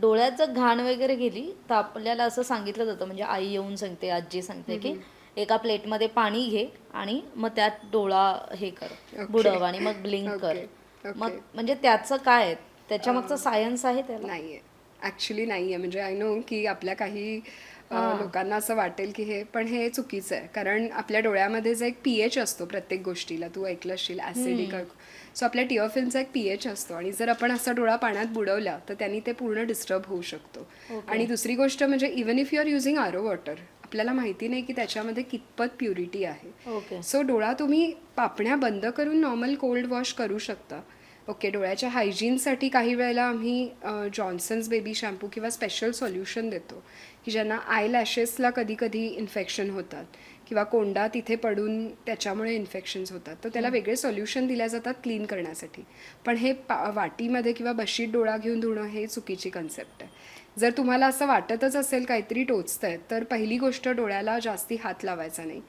डोळ्यात जर घाण वगैरे गेली तर आपल्याला असं सांगितलं जातं म्हणजे आई येऊन सांगते आजी सांगते की एका प्लेटमध्ये पाणी घे आणि मग त्यात डोळा हे कर बुडव आणि मग ब्लिंक कर. मग म्हणजे त्याचं काय आहे? त्याच्या मागचं सायन्स आहे त्याला? नाहीये. ऍक्च्युली नाहीये. म्हणजे आय नो की आपल्या काही लोकांना असं वाटेल की हे पण हे चुकीचं आहे. कारण आपल्या डोळ्यामध्ये जो एक पीएच असतो प्रत्येक गोष्टीला तू ऐकलं असशील ऍसिडिक सो आपल्या टिअर फिल्मचा एक पीएच असतो. आणि जर आपण असा डोळा पाण्यात बुडवला तर त्यांनी ते पूर्ण डिस्टर्ब होऊ शकतो. आणि दुसरी गोष्ट म्हणजे even if you are using RO water आपल्याला माहिती नाही की त्याच्यामध्ये कितपत प्युरिटी आहे. सो डोळा तुम्ही पापण्या बंद करून नॉर्मल कोल्ड वॉश करू शकता. ओके डोळ्याच्या हायजीनसाठी काही वेळेला आम्ही जॉन्सन्स बेबी शॅम्पू किंवा स्पेशल सोल्युशन देतो की ज्यांना आय लॅशेसला कधी कधी इन्फेक्शन होतात किंवा कोंडा तिथे पडून त्याच्यामुळे इन्फेक्शन्स होतात. तर त्याला वेगळे सोल्युशन दिल्या जातात क्लीन करण्यासाठी. पण हे पा वाटीमध्ये किंवा बशीत डोळा घेऊन धुणं हे चुकीची कन्सेप्ट आहे. जर तुम्हाला असं वाटतच असेल काहीतरी टोचतंय तर पहिली गोष्ट डोळ्याला जास्ती हात लावायचा नाही.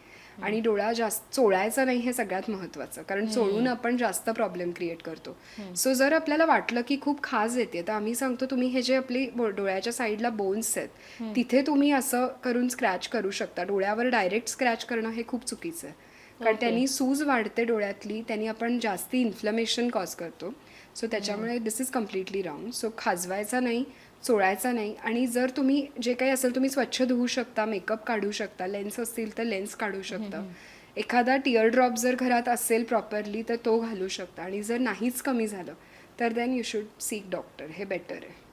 आणि डोळा जास्त चोळायचा नाही हे सगळ्यात महत्वाचं कारण चोळून आपण जास्त प्रॉब्लेम क्रिएट करतो. सो जर आपल्याला वाटलं की खूप खाज येते तर आम्ही सांगतो तुम्ही हे जे आपली डोळ्याच्या साईडला बोन्स आहेत तिथे तुम्ही असं करून स्क्रॅच करू शकता. डोळ्यावर डायरेक्ट स्क्रॅच करणं हे खूप चुकीचं आहे. कारण त्यांनी सूज वाढते डोळ्यातली त्यांनी आपण जास्ती इन्फ्लमेशन कॉज करतो. सो त्याच्यामुळे this is completely wrong so खाजवायचा नाही चोळायचा नाही. आणि जर तुम्ही जे काही असेल तुम्ही स्वच्छ धुवू शकता मेकअप काढू शकता लेन्स असतील तर लेन्स काढू शकता. एखादा टिअर ड्रॉप जर घरात असेल प्रॉपरली तर तो घालू शकता. आणि जर नाहीच कमी झालं तर then you should seek doctor हे बेटर आहे.